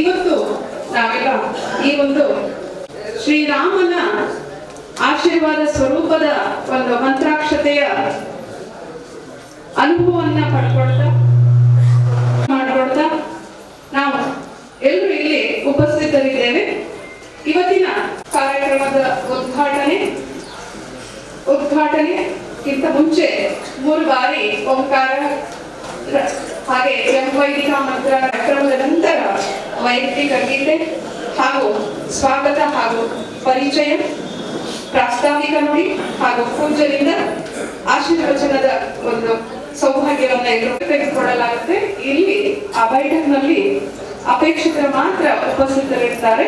ಇವತ್ತು ನಾವೆಲ್ಲ ಈ ಒಂದು ಶ್ರೀರಾಮನ ಆಶೀರ್ವಾದ ಸ್ವರೂಪದ ಒಂದು ಮಂತ್ರಾಕ್ಷತೆಯ ಅನುಭವವನ್ನ ಪಡ್ಕೊಳ್ತಾ, ಮಾಡ್ಕೊಳ್ತಾ ನಾವು ಎಲ್ಲರೂ ಇಲ್ಲಿ ಉಪಸ್ಥಿತರಿದ್ದೇವೆ. ಇವತ್ತಿನ ಕಾರ್ಯಕ್ರಮದ ಉದ್ಘಾಟನೆ, ಉದ್ಘಾಟನೆಗಿಂತ ಮುಂಚೆ ಮೂರು ಬಾರಿ ಓಂಕಾರ ಹಾಗೆ ವೈದಿಕ ಮಂತ್ರ ಕ್ರಮದ ನಂತರ ವೈಯಕ್ತಿಕ ಗೀತೆ ಹಾಗೂ ಸ್ವಾಗತ ಹಾಗೂ ಪರಿಚಯ, ಪ್ರಾಸ್ತಾವಿಕ ನುಡಿ ಹಾಗೂ ಪೂಜ್ಯರಿಂದ ಆಶೀರ್ವಚನದ ಒಂದು ಸೌಭಾಗ್ಯವನ್ನ ತೆಗೆದುಕೊಳ್ಳಲಾಗುತ್ತೆ ಇಲ್ಲಿ ಆ ಬೈಠಕ್ನಲ್ಲಿ ಅಪೇಕ್ಷಿತರು ಮಾತ್ರ ಉಪಸ್ಥಿತರಿರ್ತಾರೆ.